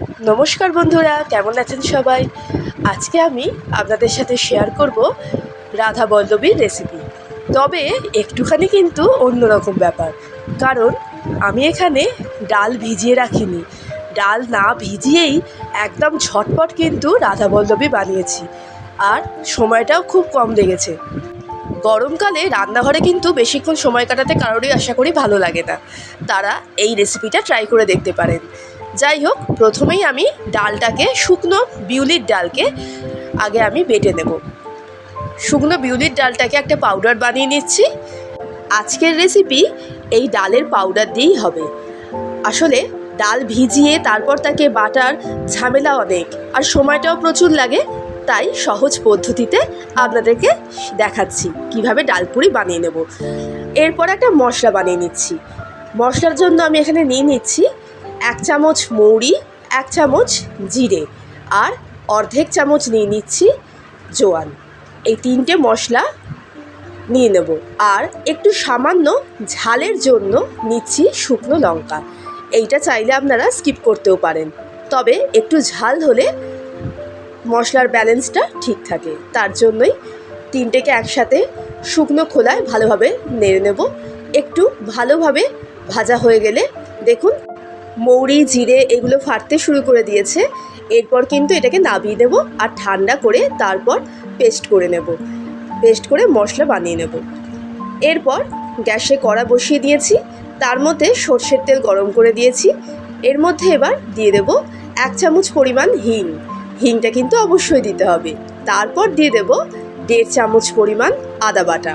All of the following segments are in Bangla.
নমস্কার বন্ধুরা, কেমন আছেন সবাই? আজকে আমি আপনাদের সাথে শেয়ার করব রাধা বল্লবীর রেসিপি তবে একটুখানি কিন্তু অন্যরকম ব্যাপার। কারণ আমি এখানে ডাল ভিজিয়ে রাখিনি। ডাল না ভিজিয়েই একদম ঝটপট কিন্তু রাধা বল্লবী বানিয়েছি। আর সময়টাও খুব কম লেগেছে। গরমকালে রান্নাঘরে কিন্তু বেশিক্ষণ সময় কাটাতে কারোরই আশা করি ভালো লাগে না। তারা এই রেসিপিটা ট্রাই করে দেখতে পারেন। যাই হোক, প্রথমেই আমি ডালটাকে, শুকনো বিউলির ডালকে আগে আমি বেটে নেব। শুকনো বিউলির ডালটাকে একটা পাউডার বানিয়ে নিচ্ছি। আজকের রেসিপি এই ডালের পাউডার দিয়েই হবে। আসলে ডাল ভিজিয়ে তারপর তাকে বাটার ঝামেলা অনেক আর সময়টাও প্রচুর লাগে, তাই সহজ পদ্ধতিতে আপনাদেরকে দেখাচ্ছি কীভাবে ডালপুরি বানিয়ে নেব। এরপর একটা মশলা বানিয়ে নিচ্ছি। মশলার জন্য আমি এখানে নিয়ে নিচ্ছি এক চামচ মৌরি, এক চামচ জিরে আর অর্ধেক চামচ নিয়ে নিচ্ছি জোয়ান। এই তিনটে মশলা নিয়ে নেব আর একটু সামান্য ঝালের জন্য নিচ্ছি শুকনো লঙ্কা। এইটা চাইলে আপনারা স্কিপ করতেও পারেন। তবে একটু ঝাল হলে মশলার ব্যালেন্সটা ঠিক থাকে। তার জন্যই তিনটেকে একসাথে শুকনো খোলায় ভালোভাবে নেড়ে নেব। একটু ভালোভাবে ভাজা হয়ে গেলে দেখুন মৌরি, জিরে এগুলো ফাটতে শুরু করে দিয়েছে। এরপর কিন্তু এটাকে নাবিয়ে নেব আর ঠান্ডা করে তারপর পেস্ট করে নেব। পেস্ট করে মশলা বানিয়ে নেব। এরপর গ্যাসে কড়া বসিয়ে দিয়েছি। তার মধ্যে সর্ষের তেল গরম করে দিয়েছি। এর মধ্যে এবার দিয়ে দেব এক চামচ পরিমাণ হিং। হিংটা কিন্তু অবশ্যই দিতে হবে। তারপর দিয়ে দেব দেড় চামচ পরিমাণ আদা বাটা।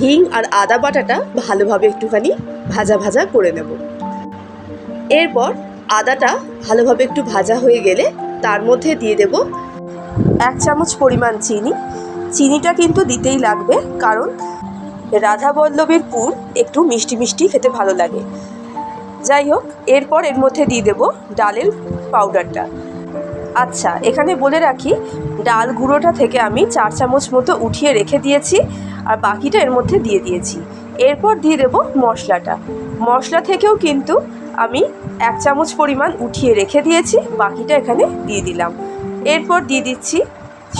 হিং আর আদা বাটাটা ভালোভাবে একটুখানি ভাজা ভাজা করে নেব। এরপর আদাটা ভালোভাবে একটু ভাজা হয়ে গেলে তার মধ্যে দিয়ে দেব এক চামচ পরিমাণ চিনি। চিনিটা কিন্তু দিতেই লাগবে, কারণ রাধা বল্লভীর পুর একটু মিষ্টি মিষ্টি খেতে ভালো লাগে। যাই হোক, এরপর এর মধ্যে দিয়ে দেব ডালের পাউডারটা। আচ্ছা এখানে বলে রাখি, ডাল গুঁড়োটা থেকে আমি চার চামচ মতো উঠিয়ে রেখে দিয়েছি, আর বাকিটা এর মধ্যে দিয়ে দিয়েছি। এরপর দিয়ে দেব মশলাটা। মশলা থেকেও কিন্তু আমি এক চামচ পরিমাণ উঠিয়ে রেখে দিয়েছি, বাকিটা এখানে দিয়ে দিলাম। এরপর দিয়ে দিচ্ছি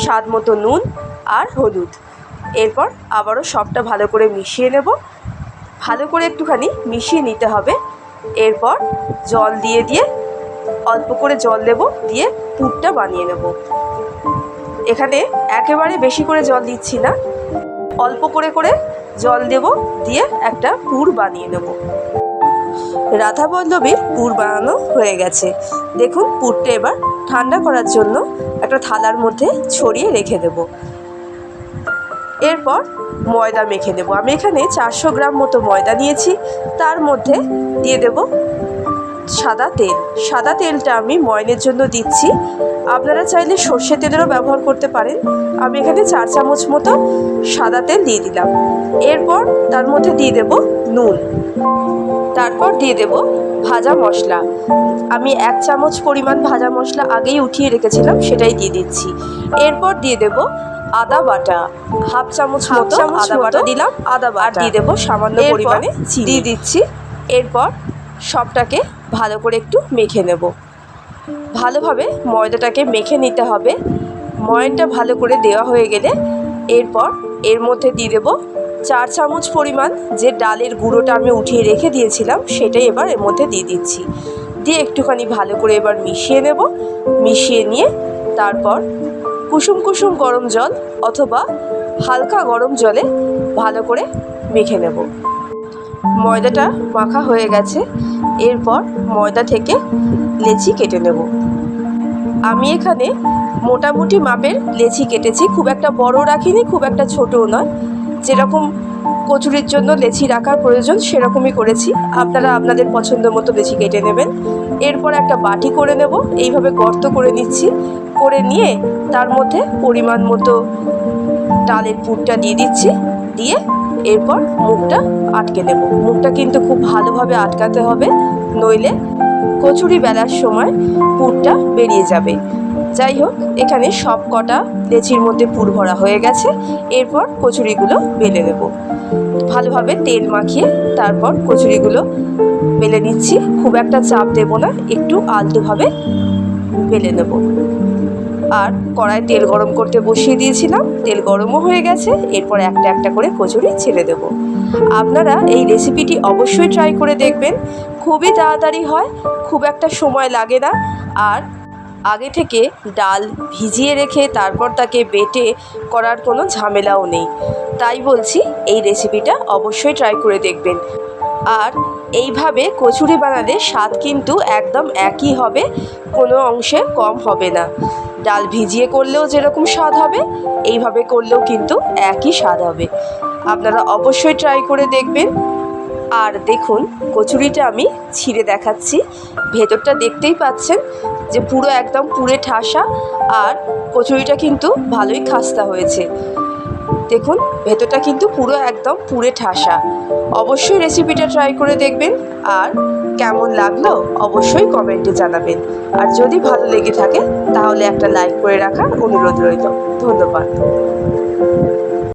স্বাদ মতো নুন আর হলুদ। এরপর আবারও সবটা ভালো করে মিশিয়ে নেব। ভালো করে একটুখানি মিশিয়ে নিতে হবে। এরপর জল দিয়ে দিয়ে অল্প করে জল দেব, দিয়ে পুরটা বানিয়ে নেব। এখানে একেবারে বেশি করে জল দিচ্ছি না। অল্প করে করে জল দেব, দিয়ে একটা পুর বানিয়ে নেব। রাধা বল্লভীর পুর বানানো হয়ে গেছে। দেখুন, পুরটা এবার ঠান্ডা করার জন্য একটা থালার মধ্যে ছড়িয়ে রেখে দেব। এরপর ময়দা মেখে নেব। আমি এখানে চারশো গ্রাম মতো ময়দা নিয়েছি। তার মধ্যে দিয়ে দেব সাদা তেল। সাদা তেলটা আমি ময়নের জন্য দিচ্ছি। আপনারা চাইলে সর্ষে তেলেরও ব্যবহার করতে পারেন। আমি এখানে চার চামচ মতো সাদা তেল দিয়ে দিলাম। এরপর তার মধ্যে দিয়ে দেব নুন। তারপর দিয়ে দেব ভাজা মশলা। আমি এক চামচ পরিমাণ ভাজা মশলা আগেই উঠিয়ে রেখেছিলাম সেটাই দিয়ে দিচ্ছি। এরপর দিয়ে দেব আদা বাটা। হাফ চামচ হাফ চামচ আদা বাটা দিলাম আদা বাটা। দিয়ে দেব সামান্য পরিমাণে দিয়ে দিচ্ছি। এরপর সবটাকে ভালো করে একটু মেখে নেব। ভালোভাবে ময়দাটাকে মেখে নিতে হবে। ময়নটা ভালো করে দেওয়া হয়ে গেলে এরপর এর মধ্যে দিয়ে দেবো চার চামচ পরিমাণ যে ডালের গুঁড়োটা আমি উঠিয়ে রেখে দিয়েছিলাম, সেটাই এবার এর মধ্যে দিয়ে দিচ্ছি। দিয়ে একটুখানি ভালো করে এবার মিশিয়ে নেব। মিশিয়ে নিয়ে তারপর কুসুম কুসুম গরম জল অথবা হালকা গরম জলে ভালো করে মেখে নেব। ময়দাটা মাখা হয়ে গেছে। এরপর ময়দা থেকে লেচি কেটে নেব। আমি এখানে মোটামুটি মাপের লেচি কেটেছি। খুব একটা বড় রাখিনি, খুব একটা ছোটও নয়। যেরকম কচুরির জন্য লেচি রাখার প্রয়োজন, সেরকমই করেছি। আপনারা আপনাদের পছন্দ মতো লেচি কেটে নেবেন। এরপর একটা বাটি করে নেব। এইভাবে গর্ত করে নিচ্ছি। করে নিয়ে তার মধ্যে পরিমাণ মতো ডালের পুরটা দিয়ে দিচ্ছি। দিয়ে এরপর মুখটা আটকে নেব। মুখটা কিন্তু খুব ভালোভাবে আটকাতে হবে, নইলে কচুরি বেলার সময় পুরটা বেরিয়ে যাবে। যাই হোক, এখানে সব কটা লেচির মধ্যে পুর ভরা হয়ে গেছে। এরপর কচুরিগুলো বেলে নেব। ভালোভাবে তেল মাখিয়ে তারপর কচুরিগুলো বেলে নিচ্ছি। খুব একটা চাপ দেব না, একটু আলতোভাবে বেলে নেব। আর কড়ায় তেল গরম করতে বসিয়ে দিয়েছিলাম। তেল গরমও হয়ে গেছে, এরপর একটা একটা করে কচুরি ছেড়ে দেব। আপনারা এই রেসিপিটি অবশ্যই ট্রাই করে দেখবেন। খুবই তাড়াতাড়ি হয়, খুব একটা সময় লাগে না। আর আগে থেকে ডাল ভিজিয়ে রেখে তারপর তাকে বেটে করার কোনো ঝামেলাও নেই। তাই বলছি, এই রেসিপিটা অবশ্যই ট্রাই করে দেখবেন। আর এইভাবে কচুরি বানালে স্বাদ কিন্তু একদম একই হবে, কোনো অংশে কম হবে না। ডাল ভিজিয়ে করলেও যেরকম স্বাদ হবে, এইভাবে করলেও কিন্তু একই স্বাদ হবে। আপনারা অবশ্যই ট্রাই করে দেখবেন। আর দেখুন, কচুরিটা আমি ছিঁড়ে দেখাচ্ছি। ভেতরটা দেখতেই পাচ্ছেন যে পুরো একদম পুরে ঠাসা আর কচুরিটা কিন্তু ভালোই খাস্তা হয়েছে। দেখুন, ভেতরটা কিন্তু পুরো একদম পুরে ঠাসা। অবশ্যই রেসিপিটা ট্রাই করে দেখবেন আর কেমন লাগল অবশ্যই কমেন্টে জানাবেন। আর যদি ভালো লেগে থাকে, তাহলে একটা লাইক করে রাখার অনুরোধ রইল। ধন্যবাদ।